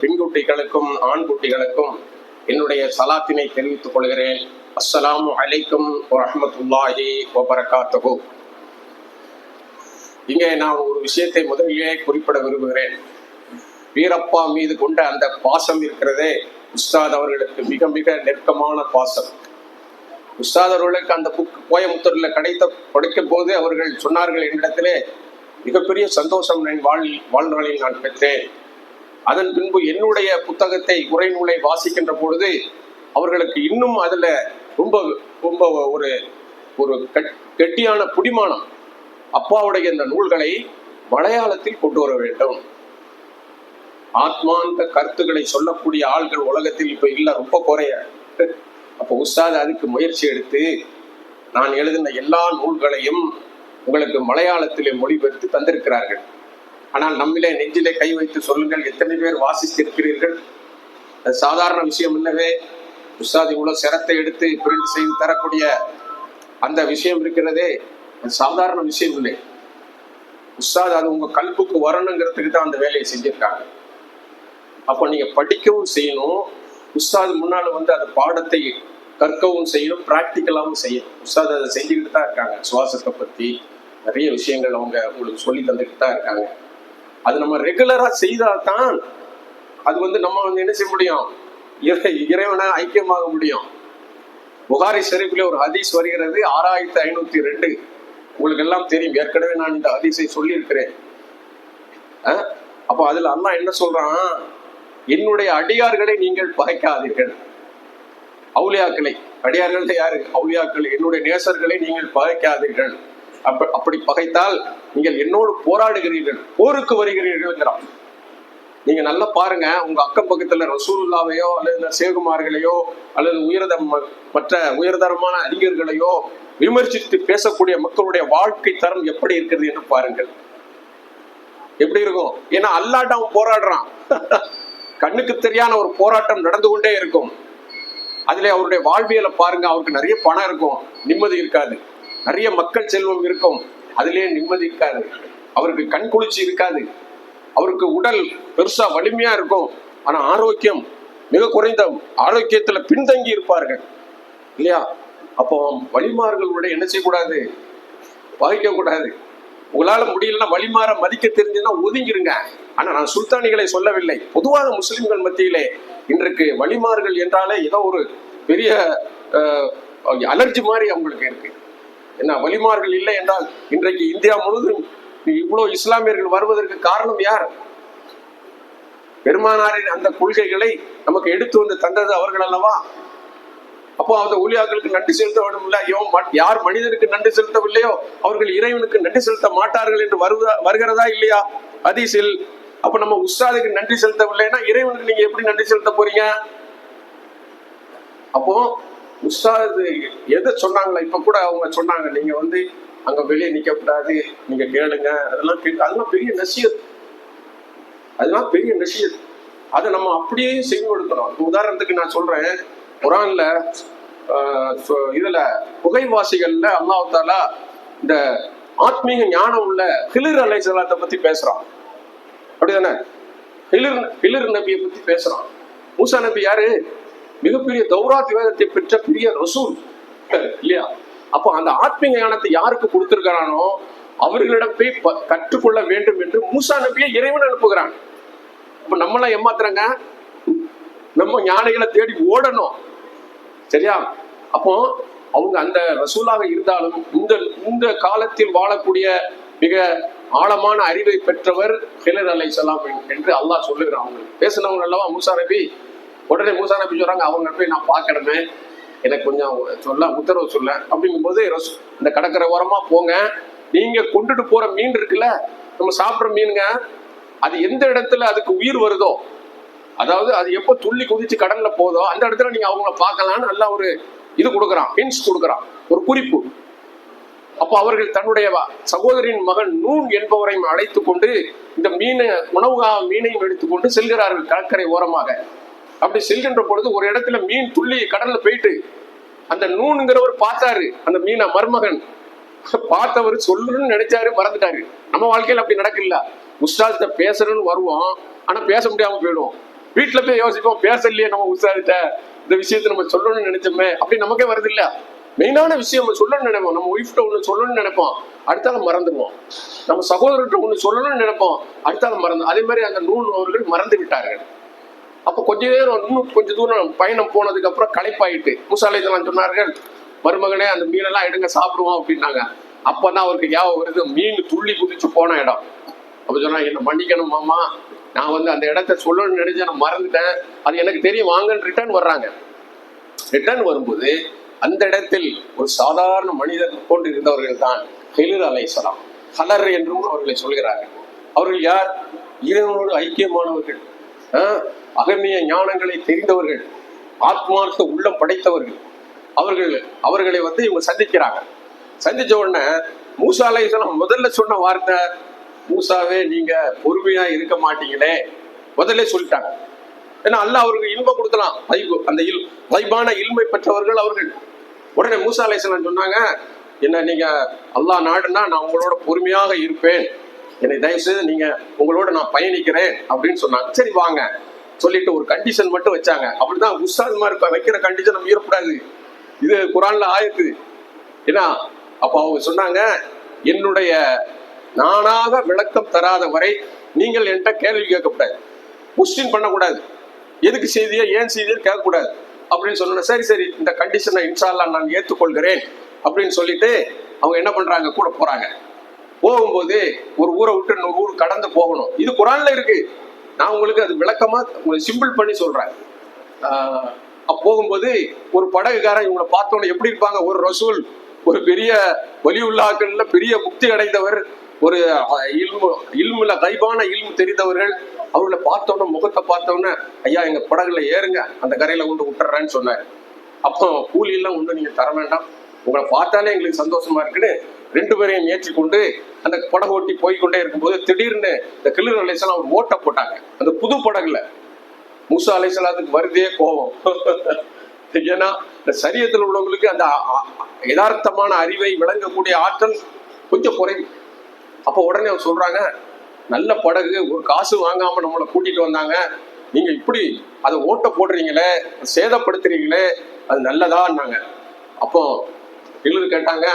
பெண்குட்டிகளுக்கும் ஆண் குட்டிகளுக்கும் என்னுடைய சலாத்தினை தெரிவித்துக் கொள்கிறேன். அஸ்லாம் அலைக்கும் வரமத்துல்லாஹி வபரகாத்துஹு. இங்கே நான் ஒரு விஷயத்தை முதலிலே குறிப்பிட விரும்புகிறேன். வீரப்பா மீது கொண்ட அந்த பாசம் இருக்கிறதே உஸ்தாத் அவர்களுக்கு மிக மிக நெருக்கமான பாசம். உஸ்தாத் அவர்களுக்கு அந்த புக் கோயமுத்தூர்ல கிடைத்த படிக்கும் போது அவர்கள் சொன்னார்கள் என்னிடத்திலே மிகப்பெரிய சந்தோஷம் என் வாழ் வாழ்நாளில் நான் பெற்றேன். அதன் பின்பு என்னுடைய புத்தகத்தை உரைநூலை வாசிக்கின்ற பொழுது அவர்களுக்கு இன்னும் அதுல ரொம்ப ரொம்ப ஒரு ஒரு கட்- கெட்டியான புடிமானம். அப்பாவுடைய இந்த நூல்களை மலையாளத்தில் கொண்டு வர வேண்டும். ஆத்மாந்த கருத்துக்களை சொல்லக்கூடிய ஆள்கள் உலகத்தில் இப்ப இல்ல ரொம்ப குறைய. அப்ப உஸ்தாத் அதுக்கு முயற்சி எடுத்து நான் எழுதின எல்லா நூல்களையும் உங்களுக்கு மலையாளத்திலே மொழிபெயர்த்து தந்திருக்கிறார்கள். ஆனால் நம்மிலே நெஞ்சிலே கை வைத்து சொல்லுங்கள் எத்தனை பேர் வாசித்திருக்கிறீர்கள்? அது சாதாரண விஷயம் இல்லவே உஸ்தாதி இவ்வளவு சிரத்தை எடுத்து பிரிண்ட் செய்து தரக்கூடிய அந்த விஷயம் இருக்கிறதே. அது சாதாரண விஷயம் இல்லை. உஸ்தாத் அது உங்க கல்புக்கு வரணுங்கிறதுக்கு தான் அந்த வேலையை செஞ்சிருக்காங்க. அப்போ நீங்க படிக்கவும் செய்யணும். உஸ்தாது முன்னால வந்து அந்த பாடத்தை கற்கவும் செய்யணும் ப்ராக்டிக்கலாகவும் செய்யணும். உஸ்தாத் அதை செஞ்சுக்கிட்டு தான் இருக்காங்க. சுவாசத்தை பத்தி நிறைய விஷயங்கள் அவங்க உங்களுக்கு சொல்லி தந்துக்கிட்டு தான் இருக்காங்க. அது நம்ம ரெகுலரா செய்தால்தான் அது வந்து நம்ம வந்து என்ன செய்ய முடியும்? இறை இறைவனை ஐக்கியமாக முடியும். புகாரி ஷெரீஃபில் ஒரு ஹதீஸ் வருகிறது ஆறாயிரத்தி ஐநூத்தி ரெண்டு. உங்களுக்கு எல்லாம் தெரியும். ஏற்கனவே நான் இந்த ஹதீஸை சொல்லியிருக்கிறேன். அஹ்? அப்போ அதுல அண்ணா என்ன சொல்றான்? என்னுடைய அடியார்களை நீங்கள் பகைக்காதீர்கள். அவுளியாக்களை. அடியார்கள் யாரு? அவுளியாக்கள். என்னுடைய நேசர்களை நீங்கள் பகைக்காதீர்கள். அப்ப அப்படி பகைத்தால் நீங்கள் என்னோடு போராடுகிறீர்கள் போருக்கு வருகிறீர்கள்ங்கிறான் நீங்க நல்லா பாருங்க உங்க அக்கம் பக்கத்துல ரசூலுல்லாவையோ அல்லது சேகுமார்களையோ அல்லது உயர்த மற்ற உயர்தரமான அறிஞர்களையோ விமர்சித்து பேசக்கூடிய மக்களுடைய வாழ்க்கை தரம் எப்படி இருக்கிறது என்று பாருங்கள். எப்படி இருக்கும்? ஏன்னா அல்லாட்ட அவன் போராடுறான். கண்ணுக்கு தெரியாத ஒரு போராட்டம் நடந்து கொண்டே இருக்கும். அதுல அவருடைய வாழ்வியலை பாருங்க அவருக்கு நிறைய பணம் இருக்கும் நிம்மதி இருக்காது. நிறைய மக்கள் செல்வம் இருக்கும். அதிலே நிம்மதி இருக்காது. அவருக்கு கண் குளிர்ச்சி இருக்காது. அவருக்கு உடல் பெருசா வலிமையா இருக்கும். ஆனா ஆரோக்கியம் மிக குறைந்த ஆரோக்கியத்துல பின்தங்கி இருப்பார்கள். இல்லையா? அப்போ வழிமார்களோட என்ன செய்யக்கூடாது? பாதிக்க கூடாது. உங்களால முடியலன்னா வழிமாற மதிக்க தெரிஞ்சுன்னா ஒதுங்கிருங்க. ஆனா நான் சுல்தானிகளை சொல்லவில்லை. பொதுவாக முஸ்லிம்கள் மத்தியிலே இன்றைக்கு வழிமார்கள் என்றாலே ஏதோ ஒரு பெரிய அலர்ஜி மாதிரி அவங்களுக்கு இருக்கு. என்ன வழிமார்கள் இல்லை என்றால் இன்றைக்கு இந்தியா முழுவதும் இவ்வளவு இஸ்லாமியர்கள் வருவதற்கு காரணம் யார்? பெருமானாரின் அந்த கொள்கைகளை நமக்கு எடுத்து வந்து தந்தது அவர்கள் அல்லவா? அப்போ அந்த ஊழியாக்களுக்கு நன்றி செலுத்த வேண்டும் இல்ல ஐயோ யார் மனிதனுக்கு நன்றி செலுத்தவில்லையோ அவர்கள் இறைவனுக்கு நன்றி செலுத்த மாட்டார்கள் என்று வருவதா வருகிறதா இல்லையா? அதிசில் அப்ப நம்ம உஸ்தாதுக்கு நன்றி செலுத்தவில்லைன்னா இறைவனுக்கு நீங்க எப்படி நன்றி செலுத்த போறீங்க? அப்போ உஸ்தாது எதை சொன்னாங்களா? இப்போ கூட அவங்க சொன்னாங்க நீங்கள் வந்து அங்கே வெளியே நிற்கக்கூடாது நீங்கள் கேளுங்க. அதெல்லாம் கே- அதெல்லாம் பெரிய நசியத். அதெல்லாம் பெரிய நசியத். அதை நம்ம அப்படியே செய்யப்படுத்தணும் கொடுக்கணும் உதாரணத்துக்கு நான் சொல்கிறேன் குரான்ல இதில் புகைவாசிகளில் இதுல அல்லாஹ் தாலா இந்த ஆத்மீக ஞானம் உள்ள ஹிலிர் பற்றி பேசுகிறான் அப்படி அப்படிதானே? ஹிலிர் ஹிலிர் நபியை பற்றி பேசுகிறான் மூசா நபி யாரு? மிகப்பெரிய தௌராத் வேதத்தை பெற்ற பெரிய ரசூல். இல்லையா? அப்போ அந்த ஆத்மீக ஞானத்தை யாருக்கு கொடுத்திருக்கிறானோ அவர்களிடம் போய் கற்றுக்கொள்ள வேண்டும் என்று மூசா நபியை இறைவன் அனுப்புகிறான். அப்ப நம்மளாம் ஏமாத்துறாங்க? நம்ம ஞானிகளை தேடி ஓடணும். சரியா? அப்போ அவங்க அந்த ரசூலாக இருந்தாலும் இந்த இந்த காலத்தில் வாழக்கூடிய மிக ஆழமான அறிவை பெற்றவர் ஹிலர் அலை சலாம் என்று அல்லாஹ் சொல்லுகிறான். அவங்களுக்கு பேசினவங்க அல்லவா மூசா நபி? உடனே மூசா நபி சொல்றாங்க அவங்க போய் நான் பார்க்கணுமே. எனக்கு கொஞ்சம் சொல்ல உத்தரவு சொல்ல. அப்படிங்கும்போது ரசூ- இந்த கடற்கரை ஓரமா போங்க. நீங்க கொண்டுட்டு போற மீன் இருக்குல்ல நம்ம சாப்பிடுற மீனுங்க அது எந்த இடத்துல அதுக்கு உயிர் வருதோ அதாவது அது எப்போ துள்ளி குதிச்சு கடல்ல போதோ அந்த இடத்துல நீங்க அவங்கள பார்க்கலாம்னு நல்லா ஒரு இது கொடுக்குறான் ஹின்ஸ் கொடுக்குறான் ஒரு குறிப்பு. அப்போ அவர்கள் தன்னுடைய சகோதரின் மகன் நூன் என்பவரையும் அழைத்து கொண்டு இந்த மீனை உணவுகாக மீனையும் எடுத்துக்கொண்டு செல்கிறார்கள் கடற்கரை ஓரமாக. அப்படி செல்கின்ற பொழுது ஒரு இடத்துல மீன் துள்ளி கடல்ல போயிட்டு அந்த நூனுங்கிறவர் பார்த்தாரு. அந்த மீனை மருமகன். பார்த்தவர் சொல்லணும்னு நினைச்சாரு மறந்துட்டாரு. நம்ம வாழ்க்கையில அப்படி நடக்கல. உஸ்தாத்கிட்ட பேசணும்னு வருவோம் ஆனா பேச முடியாம போயிடுவோம். வீட்டுல போய் யோசிப்போம் பேசலையே நம்ம உற்சாகிட்ட இந்த விஷயத்த நம்ம சொல்லணும்னு நினைச்சோமே அப்படி நமக்கே வருது இல்ல மெயினான விஷயம் நம்ம சொல்லணும்னு நினைப்போம். நம்ம ஒய்ஃப்ட்ட ஒண்ணு சொல்லணும்னு நினைப்போம். அடுத்தால மறந்துடுவோம். நம்ம சகோதரர்கிட்ட ஒண்ணு சொல்லணும்னு நினைப்போம். அடுத்தால மறந்து அதே மாதிரி அந்த நூல் அவர்கள் மறந்து விட்டார்கள். அப்போ கொஞ்ச நேரம் இன்னும் கொஞ்சம் தூரம் பயணம் போனதுக்கு அப்புறம் களைப்பாயிட்டு முசாலைதெல்லாம் சொன்னார்கள் மருமகனே அந்த மீனெல்லாம் எடுங்க சாப்பிடுவோம் அப்படின்னாங்க. அப்பதான் அவருக்கு ஞாபகம் வருது மீன் துள்ளி குதிச்சு போன இடம். அப்ப சொன்னா என்ன மன்னிக்கணும் மாமா நான் வந்து அந்த இடத்த சொல்லணும்னு நினைச்சேன் நான் மறந்துட்டேன். அது எனக்கு தெரியும் வாங்கன்னு ரிட்டர்ன் வர்றாங்க. ரிட்டர்ன் வரும்போது அந்த இடத்தில் ஒரு சாதாரண மனிதர் போன்று இருந்தவர்கள் தான் ஹெலிர் அலைசலாம் ஹலர் என்றும் அவர்களை சொல்கிறார்கள். அவர்கள் யார்? இறைவனோடு ஐக்கியமானவர்கள். ஆஹ், அகமிய ஞானங்களை தெரிந்தவர்கள் ஆத்மார்த்த உள்ளம் படைத்தவர்கள் அவர்கள் அவர்களை வந்து இவங்க சந்திக்கிறாங்க. சந்திச்ச உடனே மூசா முதல்ல சொன்ன வார்த்தை மூசாவே நீங்க பொறுமையா இருக்க மாட்டீங்களே. முதல்ல சொல்லிட்டாங்க. ஏன்னா அல்ல அவருக்கு இன்பம் கொடுக்கலாம். வைபு அந்த இல் வைபான இல்மை பெற்றவர்கள் அவர்கள். உடனே மூசா சொன்னாங்க என்ன நீங்க அல்லாஹ் நாடுனா நான் உங்களோட பொறுமையாக இருப்பேன். என்னை தயவு செய்து நீங்க உங்களோட நான் பயணிக்கிறேன். அப்படின்னு சொன்னாங்க. சரி வாங்க. சொல்லிட்டு ஒரு கண்டிஷன் மட்டும் வச்சாங்க. அப்படிதான் உஸ்தாத் மாதிரி வைக்கிற கண்டிஷன் நம்ம மீறக்கூடாது. இது குரான்ல ஆயிருக்கு ஏன்னா அப்ப அவங்க சொன்னாங்க என்னுடைய நானாக விளக்கம் தராத வரை நீங்கள் என்கிட்ட கேள்வி கேட்கக்கூடாது. கொஸ்டின் பண்ணக்கூடாது. எதுக்கு செய்தியா ஏன் செய்தியா கேட்கக்கூடாது? அப்படின்னு சொன்னா சரி சரி இந்த கண்டிஷனை இன்ஷால்லா நான் ஏற்றுக்கொள்கிறேன். அப்படின்னு சொல்லிட்டு அவங்க என்ன பண்றாங்க? கூட போறாங்க. போகும்போது ஒரு ஊரை விட்டு இன்னொரு ஊர் கடந்து போகணும். இது குரான்ல இருக்கு. நான் உங்களுக்கு அது விளக்கமா உங்களுக்கு சிம்பிள் பண்ணி சொல்றேன். போகும்போது ஒரு படகுக்காரன் இவங்களை பார்த்தோன்னே எப்படி இருப்பாங்க? ஒரு ரசூல் ஒரு பெரிய வலியுள்ளாக்கள்ல பெரிய முக்தி அடைந்தவர் ஒரு இல்மு இல்முல கைபான இல்மு தெரிந்தவர்கள் அவர்களை பார்த்தோன்னே முகத்தை பார்த்தோன்னே ஐயா எங்க படகுல ஏறுங்க அந்த கரையில கொண்டு விட்டுறேன்னு சொன்னார். அப்போ கூலி எல்லாம் ஒன்று நீங்க தர வேண்டாம். உங்களை பார்த்தாலே எங்களுக்கு சந்தோஷமா இருக்குன்னு ரெண்டு பேரையும் ஏற்றி கொண்டு அந்த படகு ஓட்டி போய்கொண்டே இருக்கும்போது திடீர்னு இந்த கிளிர் அலைசலாம் ஒரு ஓட்டை போட்டாங்க. அந்த புது படகுல மூசா அலைசலாத்துக்கு வருதே கோபம். ஏன்னா இந்த சரியத்தில் உள்ளவங்களுக்கு அந்த யதார்த்தமான அறிவை விளங்கக்கூடிய ஆற்றல் கொஞ்சம் குறைவு. அப்போ உடனே அவங்க சொல்றாங்க நல்ல படகு ஒரு காசு வாங்காம நம்மளை கூட்டிட்டு வந்தாங்க. நீங்க இப்படி அதை ஓட்ட போடுறீங்களே சேதப்படுத்துறீங்களே அது நல்லதான்னாங்க. அப்போ இழுது கேட்டாங்க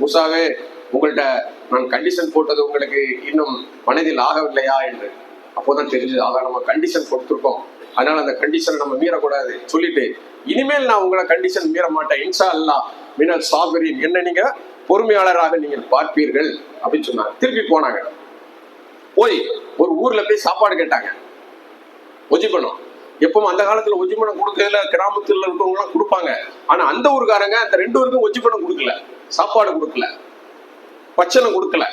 முசாவே உங்கள்ட்ட நான் கண்டிஷன் போட்டது உங்களுக்கு இன்னும் மனதில் ஆகவில்லையா என்று. அப்போதான் தெரிஞ்சது அதான் நம்ம கண்டிஷன் கொடுத்துருக்கோம். அதனால அந்த கண்டிஷனை நம்ம மீறக்கூடாது. சொல்லிட்டு இனிமேல் நான் உங்களை கண்டிஷன் மீற மாட்டேன். இன்ஷா அல்லா மினல் சாபரின். என்ன நீங்க? பொறுமையாளராக நீங்கள் பார்ப்பீர்கள் அப்படின்னு சொன்னாங்க. திருப்பி போனாங்க. போய் ஒரு ஊர்ல போய் சாப்பாடு கேட்டாங்க. ஒஜிபனம் எப்பவும் அந்த காலத்துல ஒஜிபனம் கொடுக்கல கிராமத்துல இருக்கவங்க எல்லாம் கொடுப்பாங்க. ஆனா அந்த ஊருக்காரங்க அந்த ரெண்டு ஊருக்கும் ஒஜிபனம் கொடுக்கல. சாப்பாடு கொடுக்கல. பச்சனை கொடுக்கல.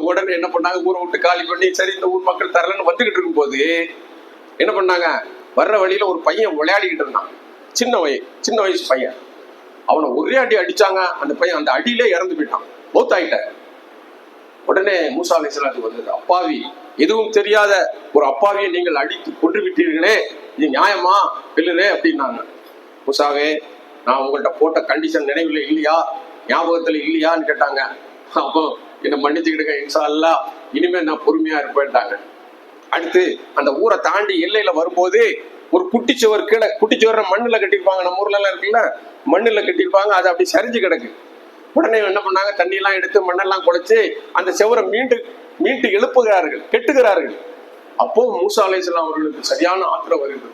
உடனே என்ன பண்ணாங்க? ஊரை விட்டு காலி பண்ணி சரி இந்த ஊர் மக்கள் தரலன்னு வந்துகிட்டு இருக்கும்போது என்ன பண்ணாங்க? வர்ற வழியில ஒரு பையன் விளையாடிக்கிட்டு இருந்தான். சின்ன வயசு சின்ன வயசு பையன். அவனை ஒரே அடி அடிச்சாங்க. அந்த பையன் அந்த அடியிலே இறந்து போயிட்டான். மூத்தாயிட்ட உடனே மூசா அலைசலாத்துக்கு வந்தது. அப்பாவி எதுவும் தெரியாத ஒரு அப்பாவியை நீங்கள் அடித்து கொன்று விட்டீர்களே இது நியாயமா? பிள்ளுரே அப்படின்னாங்க. மூசாவே நான் உங்கள்கிட்ட போட்ட கண்டிஷன் நினைவில் இல்லையா? ஞாபகத்துல இல்லையான்னு கேட்டாங்க. அப்போ என்னை மன்னிச்சுக்கிடுங்க இன்சா அல்லா இனிமே நான் பொறுமையா இருப்பேன்ட்டாங்க. அடுத்து அந்த ஊரை தாண்டி எல்லையில வரும்போது ஒரு குட்டிச்சுவர் கீழே குட்டிச்சுவர மண்ணுல கட்டியிருப்பாங்க. நம்ம ஊர்ல எல்லாம் இருக்குல்ல மண்ணுல கட்டியிருப்பாங்க. அது அப்படி சரிஞ்சு கிடக்கு. உடனே என்ன பண்ணாங்க? தண்ணியெல்லாம் எடுத்து மண்ணெல்லாம் குழைச்சு அந்த செவரை மீண்டு மீண்டு எழுப்புகிறார்கள் கெட்டுகிறார்கள். அப்போ மூசா அலைசலாம் அவர்களுக்கு சரியான ஆத்திரம் வருது.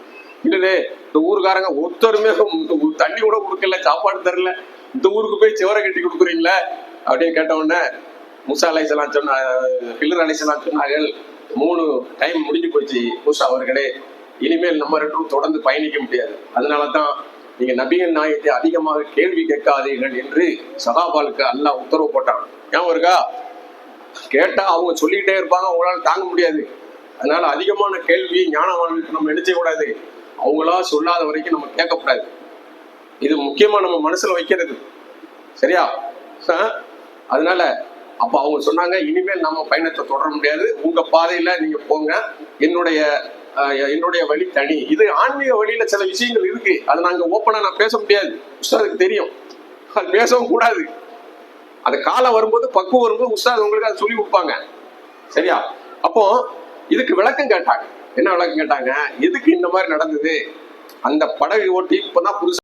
இல்லையே இந்த ஊருக்காரங்க ஒருத்தருமே தண்ணி கூட கொடுக்கல சாப்பாடு தரல. இந்த ஊருக்கு போய் செவரை கட்டி கொடுக்குறீங்களே? அப்படின்னு கேட்ட உடனே மூசா அலைசலாம் சொன்ன பில்லர் அலைசலாம் சொன்னார்கள் மூணு டைம் முடிஞ்சு போச்சு மூசா அவர்களே. இனிமேல் நம்ம ரெண்டும் தொடர்ந்து பயணிக்க முடியாது. அதனால தான் நீங்க நபிகள் நாயத்தை அதிகமாக கேள்வி கேட்காதீர்கள் என்று சகாபாலுக்கு அல்லாஹ் உத்தரவு போட்டான். ஏன் இருக்கா கேட்டா அவங்க சொல்லிக்கிட்டே இருப்பாங்க அவங்களால தாங்க முடியாது. அதனால அதிகமான கேள்வி ஞானவான்களுக்கு நம்ம நினைச்ச கூடாது. அவங்களா சொல்லாத வரைக்கும் நம்ம கேட்கக்கூடாது. இது முக்கியமா நம்ம மனசுல வைக்கிறது. சரியா? ஆ? அதனால அப்ப அவங்க சொன்னாங்க இனிமேல் நம்ம பயணத்தை தொடர முடியாது. உங்க பாதையில நீங்க போங்க. என்னுடைய என்னுடைய வழி தனி. இது ஆன்மீக வழியில சில விஷயங்கள் இருக்கு. அதை நாங்க ஓப்பனா நான் பேச முடியாது. உஸ்தாதுக்கு தெரியும். அது பேசவும் கூடாது. அந்த காலம் வரும்போது பக்குவம் வரும்போது உஸ்தாத் உங்களுக்கு அதை சொல்லி கொடுப்பாங்க. சரியா? அப்போ இதுக்கு விளக்கம் கேட்டாங்க. என்ன விளக்கம் கேட்டாங்க? எதுக்கு இந்த மாதிரி நடந்தது? அந்த படகு ஓட்டி இப்பதான் புதுசா